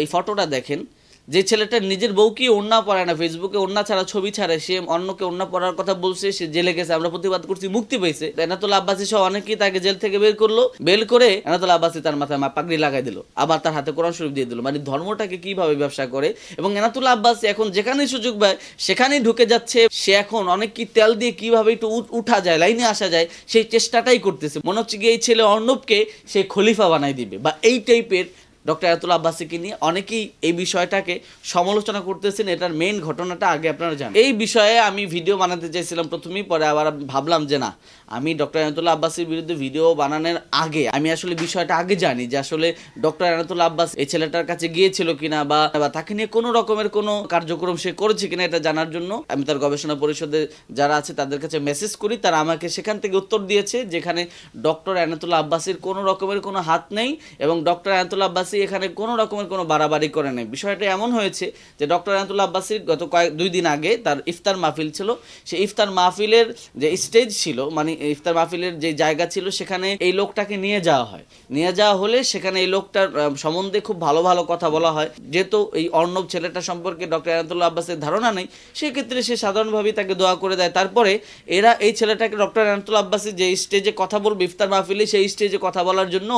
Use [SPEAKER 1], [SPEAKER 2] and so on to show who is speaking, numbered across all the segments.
[SPEAKER 1] এই ফটোটা দেখেন, যে ছেলেটা নিজের বউকে ওন্না পড়ায় না ফেসবুকে ওন্না ছাড়া ছবি ছাড়ে, সে অন্যকে ওন্না পড়ার কথা বলছে, সে জেলে গেছে, আমরা প্রতিবাদ করছি, মুক্তি পেয়েছে। এনাতুল আব্বাসী সহ অনেকেই তাকে জেল থেকে বের করল, বের করে এনাতুল আব্বাসী তার মাথায় পাগড়ি লাগাই দিল, আবার তার হাতে কোরআন শরীফ দিয়ে দিল। মানে ধর্মটাকে কীভাবে ব্যবসা করে? এবং এনাতুল আব্বাসী এখন যেখানেই সুযোগ পায়, সেখানেই ঢুকে যাচ্ছে, সে এখন অনেক কি তেল দিয়ে কীভাবে একটু উঠা যায়, লাইনে আসা যায়, সেই চেষ্টাটাই করতেছে। মনে হচ্ছে কি এই ছেলে অর্ণবকে সে খলিফা বানাই দিবে, বা এই টাইপের ডক্টর আয়াতুল আব্বাসীকে নিয়ে অনেকেই এই বিষয়টাকে সমালোচনা করতেছেন, এটার মেইন ঘটনাটা আগে আপনারা জানেন। এই বিষয়ে আমি ভিডিও বানাতে চাইছিলাম প্রথমেই, পরে আবার ভাবলাম যে না, আমি ডক্টর আয়াতুল্লাহ আব্বাসীর বিরুদ্ধে ভিডিও বানানোর আগে, আমি আসলে বিষয়টা আগে জানি যে আসলে ডক্টর আয়াতুল্লাহ আব্বাস এই ছেলেটার কাছে গিয়েছিল কিনা বা তাকে নিয়ে কোনো রকমের কোনো কার্যক্রম সে করেছে কিনা এটা জানার জন্য আমি তার গবেষণা পরিষদে যারা আছে তাদের কাছে মেসেজ করি, তারা আমাকে সেখান থেকে উত্তর দিয়েছে যেখানে ডক্টর আনাতুল্লাহ আব্বাসীর কোনো রকমের কোনো হাত নেই এবং ডক্টর আনাতুল্লাহ আব্বাসী এখানে কোনো রকমের কোনো বাড়াবাড়ি করে নেই। বিষয়টা এমন হয়েছে যে ডক্টর আনাতুল্লাহ আব্বাসীর গত কয়েক, দুই দিন আগে তার ইফতার মাহফিল ছিল। সেই ইফতার মাহফিলের যে স্টেজ ছিল মানে ইফতার মাহফিলের যে জায়গা ছিল, সেখানে এই লোকটাকে নিয়ে যাওয়া হয়। নিয়ে যাওয়া হলে সেখানে এই লোকটার সম্বন্ধে খুব ভালো ভালো কথা বলা হয়। যেহেতু এই অর্ণব ছেলেটা সম্পর্কে ডক্টর আনাতুল্লাহ আব্বাসের ধারণা নেই, সেক্ষেত্রে সে সাধারণভাবেই তাকে দোয়া করে দেয়। তারপরে এরা এই ছেলেটাকে ডক্টর আনাতুল্লাহ আব্বাসী যে স্টেজে কথা বলবে, ইফতার মাহফিলে সেই স্টেজে কথা বলার জন্য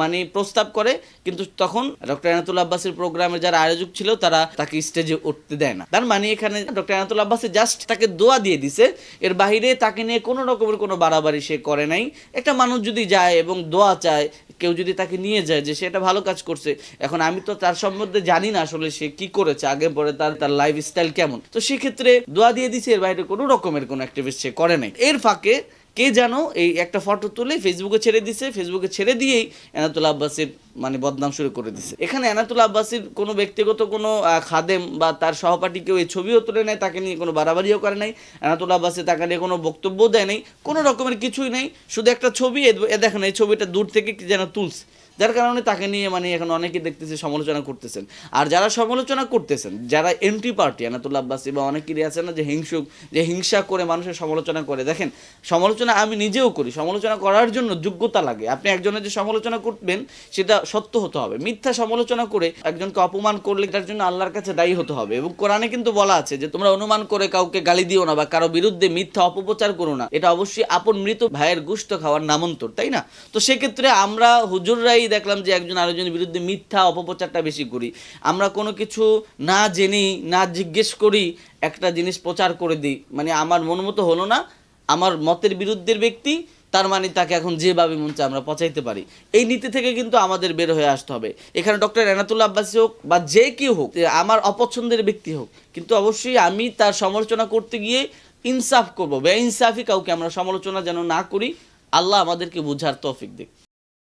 [SPEAKER 1] মানে প্রস্তাব করে, কিন্তু তখন ডক্টর আনাতুল্লাহ আব্বাসের প্রোগ্রামে যারা আয়োজক ছিল, তারা তাকে স্টেজে উঠতে দেয় না। তার মানে এখানে ডক্টর আনাতুল্লাহ আব্বাসী জাস্ট তাকে দোয়া দিয়ে দিছে, এর বাইরে তাকে নিয়ে কোনো রকমের কোনো বাড়াবাড়ি সে করে নাই। একটা মানুষ যদি যায় এবং দোয়া চায়, কেউ যদি তাকে নিয়ে যায় যে সেটা ভালো কাজ করছে, এখন আমি তো তার সম্বন্ধে জানি না আসলে সে কি করেছে, আগে পরে তার তার লাইফ স্টাইল কেমন। তো সেক্ষেত্রে দোয়া দিয়ে দিছে, এর বাইরে কোনো রকমের কোনো অ্যাক্টিভিস্ট সে করে নাই। এর ফাঁকে কে যেন এই একটা ফটো তুলে ফেসবুকে ছেড়ে দিছে ফেসবুকে ছেড়ে দিয়েই এনাতুল আব্বাসের মানে বদনাম শুরু করে দিছে। এখানে এনাতুল আব্বাসীর কোনো ব্যক্তিগত কোনো খাদেম বা তার সহপাঠী কেউ এই ছবিও তুলে নেয়, তাকে নিয়ে কোনো বাড়াবাড়িও করে নাই। এনাতুল আব্বাসে তাকে নিয়ে কোনো বক্তব্য দেয় নাই, কোনো রকমের কিছুই নেই। শুধু একটা ছবি, এ- দেখেন এই ছবিটা দূর থেকে যেন তুলছে। যার কারণে তাকে নিয়ে মানে এখন অনেকে দেখতেছে সমালোচনা করতেছেন। আর যারা সমালোচনা করতেছেন, যারা এন্টি পার্টি আনাতুল্লা আব্বাসী বা অনেকেরই আছে না যে হিংসুক, যে হিংসা করে মানুষের সমালোচনা করে, দেখেন সমালোচনা আমি নিজেও করি, সমালোচনা করার জন্য যোগ্যতা লাগে। আপনি একজনের যে সমালোচনা করবেন, সেটা সত্য হতে হবে। মিথ্যা সমালোচনা করে একজনকে অপমান করলে তার জন্য আল্লাহর কাছে দায়ী হতে হবে। এবং কোরআনে কিন্তু বলা আছে যে তোমরা অনুমান করে কাউকে গালি দিও না বা কারও বিরুদ্ধে মিথ্যা অপপ্রচার করো না। এটা অবশ্যই আপন মৃত ভাইয়ের গুস্ত খাওয়ার নামন্তর, তাই না? তো সেক্ষেত্রে আমরা হুজুররাই দেখলাম যে একজন আরেকজনের বিরুদ্ধে মিথ্যা অপপ্রচারটা বেশি করি। আমরা কোনো কিছু না জেনেই, না জিজ্ঞেস করি, একটা জিনিস প্রচার করে দিই। মানে আমার মন মতো হলো না, আমার মতের বিরুদ্ধের ব্যক্তি, তার মানে তাকে এখন যেভাবে মন চায় আমরা পচাইতে পারি। এই নীতি থেকে কিন্তু আমাদের বের হয়ে আসতে হবে। এখানে ডক্টর এনাতুল্লাহ আব্বাসী হোক বা যে কেউ হোক আমার অপছন্দের ব্যক্তি হোক, কিন্তু অবশ্যই আমি তার সমালোচনা করতে গিয়ে ইনসাফ করব। বে ইনসাফি কাউকে আমরা সমালোচনা যেন না করি, আল্লাহ আমাদেরকে বুঝার তৌফিক দিক।